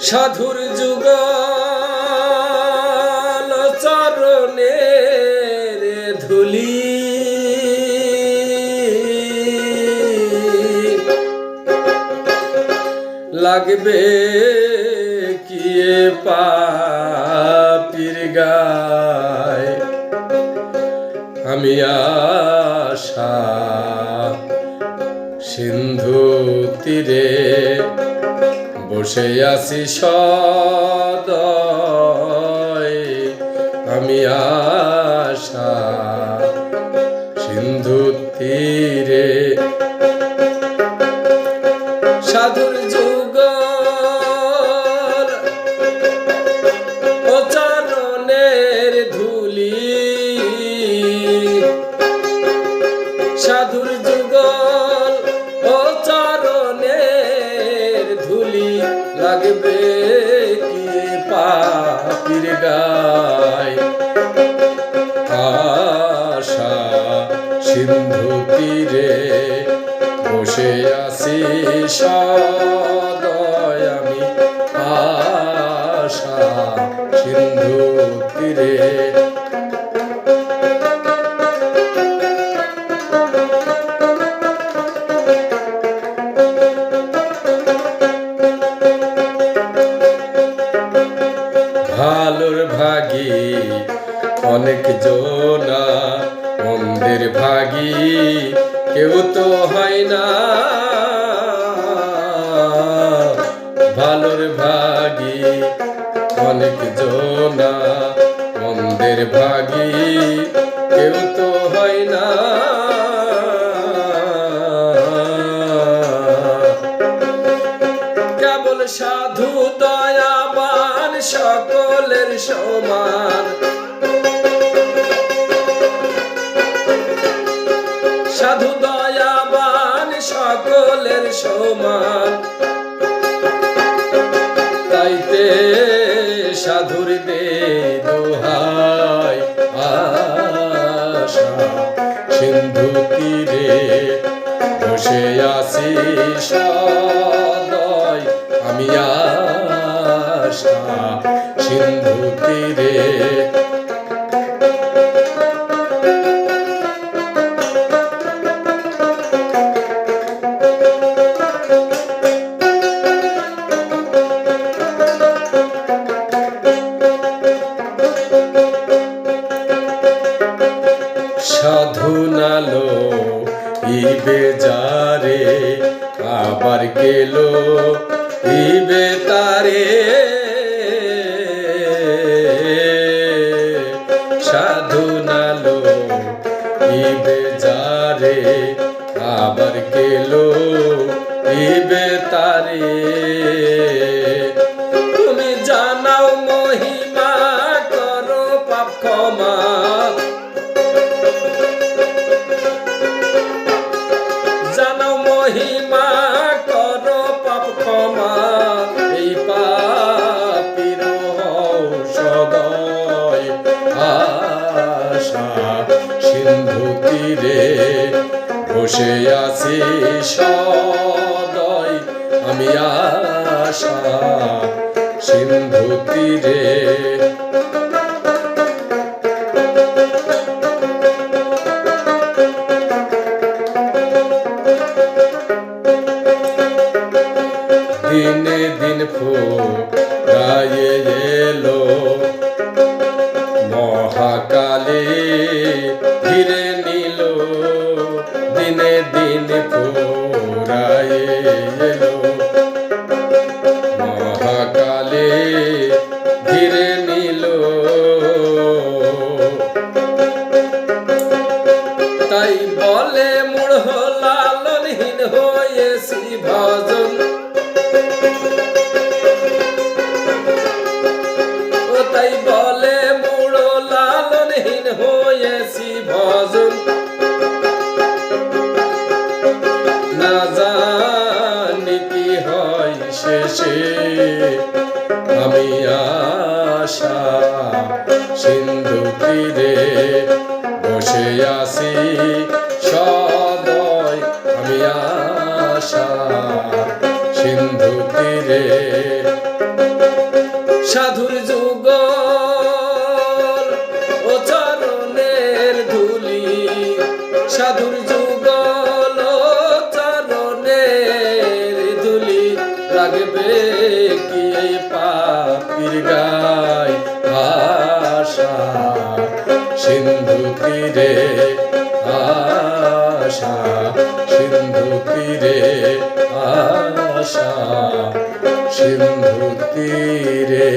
সাধুর যুগ ধুলি। লাগবে কি পাপির গায়? আমি আশা সিন্ধু তীরে বসে আছি সদয়। আমি আশা সিন্ধু তীরে। সাধুর বসে সদয় আমি আশা সিন্ধু তীরে ভালোর ভাগী, অনেক জোনা মন্দের ভাগী, কেউ তো হয় না। ভালোর ভাগী, অনেক জোনা, মন্দের ভাগী, কেউ তো হয় না। কেবল সাধু দয়াবান সকলের সমান। সাধু দয়াবান সকলের সমান। সাধুর দে দোহাই আশা। সিন্ধু তীরে বসে আছি সদয় আমি আশা। সিন্ধু তীরে আবার গেল ইবে তারে সাধু নালো ইবে যারে আবার গেল ইবে তারে বসে আছি সদয়। আমি আশা সিন্ধু তীরে। দিনে দিন ফুরায়ে এলো ফুরায়ে এলো তাই বলে মূঢ় লালনহীন হয়েছি তাই বলে মূঢ় লালনহীন ভজন শেষে আমি আশা সিন্ধু তীরে বসে আসি সদয় আমি আশা সিন্ধু তীরে লাগবে কি এই পাপির গায় আশা সিন্ধু তীরে আশা সিন্ধু তীরে আশা সিন্ধু তীরে